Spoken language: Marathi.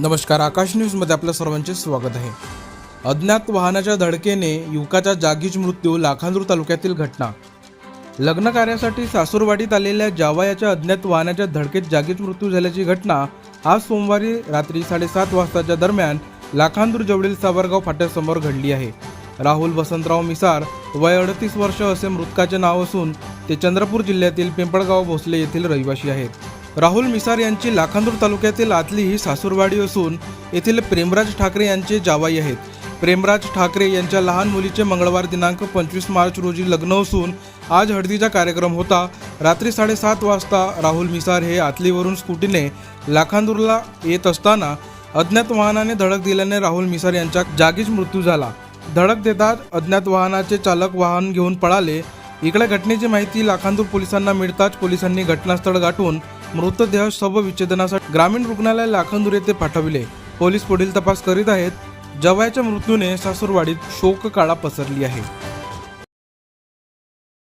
नमस्कार आकाश न्यूजमध्ये आपल्या सर्वांचे स्वागत आहे. अज्ञात वाहनाच्या धडकेने युवकाचा जागीच मृत्यू लाखांदूर तालुक्यातील घटना. लग्न कार्यासाठी सासूरवाडीत आलेल्या जावयाच्या अज्ञात वाहनाच्या धडकेत जागीच मृत्यू झाल्याची घटना आज सोमवारी रात्री साडेसात वाजताच्या दरम्यान लाखांदूर जवळील सावरगाव फाट्यासमोर घडली आहे. राहुल वसंतराव मिसार वय अडतीस वर्ष असे मृतकाचे नाव असून ते चंद्रपूर जिल्ह्यातील पिंपळगाव भोसले येथील रहिवासी आहेत. राहुल मिसार यांची लाखांदूर तालुक्यातील आतली ही सासूरवाडी असून येथील प्रेमराज ठाकरे यांचे जावाई आहेत. प्रेमराज ठाकरे यांच्या लहान मुलीचे मंगळवार दिनांक पंचवीस मार्च रोजी लग्न असून आज हळदीचा कार्यक्रम होता. रात्री साडेसात वाजता राहुल मिसार हे आतलीवरून स्कूटीने लाखांदूरला येत असताना अज्ञात वाहनाने धडक दिल्याने राहुल मिसार यांचा जागीच मृत्यू झाला. धडक देतात अज्ञात वाहनाचे चालक वाहन घेऊन पळाले. इकडे घटनेची माहिती लाखांदूर पोलिसांना मिळताच पोलिसांनी घटनास्थळ गाठून मृतदेह शवविच्छेदनासाठी ग्रामीण रुग्णालय लाखांदूर येथे पाठविले. पोलीस पुढील तपास करीत आहेत. जवायाच्या मृत्यूने सासूरवाडीत शोककाळा पसरली आहे.